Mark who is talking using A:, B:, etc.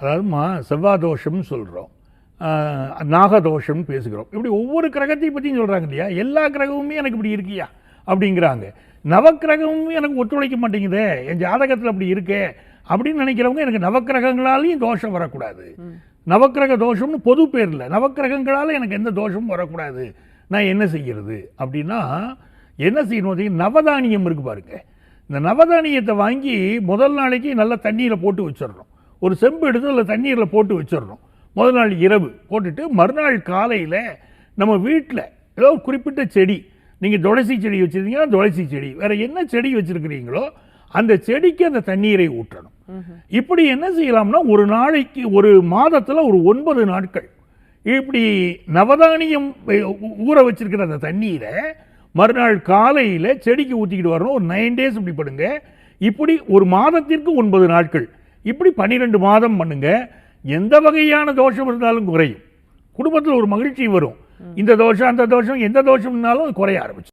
A: அதாவதுமா செவ்வாய் தோஷம்னு சொல்கிறோம் நாகதோஷம்னு பேசுகிறோம். இப்படி ஒவ்வொரு கிரகத்தை பற்றியும் சொல்கிறாங்க இல்லையா? எல்லா கிரகமுமே எனக்கு இப்படி இருக்கியா? அப்படிங்கிறாங்க. நவக்கிரகமும் எனக்கு ஒத்துழைக்க மாட்டேங்குதே. என் ஜாதகத்தில் அப்படி இருக்கே. அப்படின்னு நினைக்கிறவங்க எனக்கு நவக்கிரகங்களாலையும் தோஷம் வரக்கூடாது. நவக்கிரக தோஷம்னு பொது பேரில் நவக்கிரகங்களால் எனக்கு எந்த தோஷமும் வரக்கூடாது. நான் என்ன செய்கிறது? அப்படின்னா என்ன செய்யணும்? நவதானியம் இருக்கு பாருங்க. இந்த நவதானியத்தை வாங்கி முதல் நாளைக்கு நல்லா தண்ணியில் போட்டு வச்சிடணும். ஒரு செம்பு எடுத்து அதில் தண்ணீரில் போட்டு வச்சிடணும். முதல் நாள் இரவு போட்டுட்டு மறுநாள் காலையில் நம்ம வீட்டில் ஏதோ குறிப்பிட்ட செடி நீங்கள் துளசி செடி வச்சுருந்தீங்கன்னா துளசி செடி. வேற என்ன செடி வச்சுருக்கிறீங்களோ அந்த செடிக்கு அந்த தண்ணீரை ஊற்றணும். இப்படி என்ன செய்யலாம்னா ஒரு நாளைக்கு ஒரு மாதத்தில் ஒரு ஒன்பது நாட்கள் இப்படி நவதானியம் ஊற வச்சிருக்கிற அந்த தண்ணீரை மறுநாள் காலையில் செடிக்கு ஊற்றிக்கிட்டு வரணும். ஒரு நைன் டேஸ் இப்படி பண்ணுங்க இப்படி ஒரு மாதத்திற்கு ஒன்பது நாட்கள். இப்படி பன்னிரெண்டு மாதம் பண்ணுங்க. எந்த வகையான தோஷம் இருந்தாலும் குறையும். குடும்பத்தில் ஒரு மகிழ்ச்சி வரும். இந்த தோஷம் அந்த தோஷம் எந்த தோஷம்னாலும் குறைய ஆரம்பிச்சு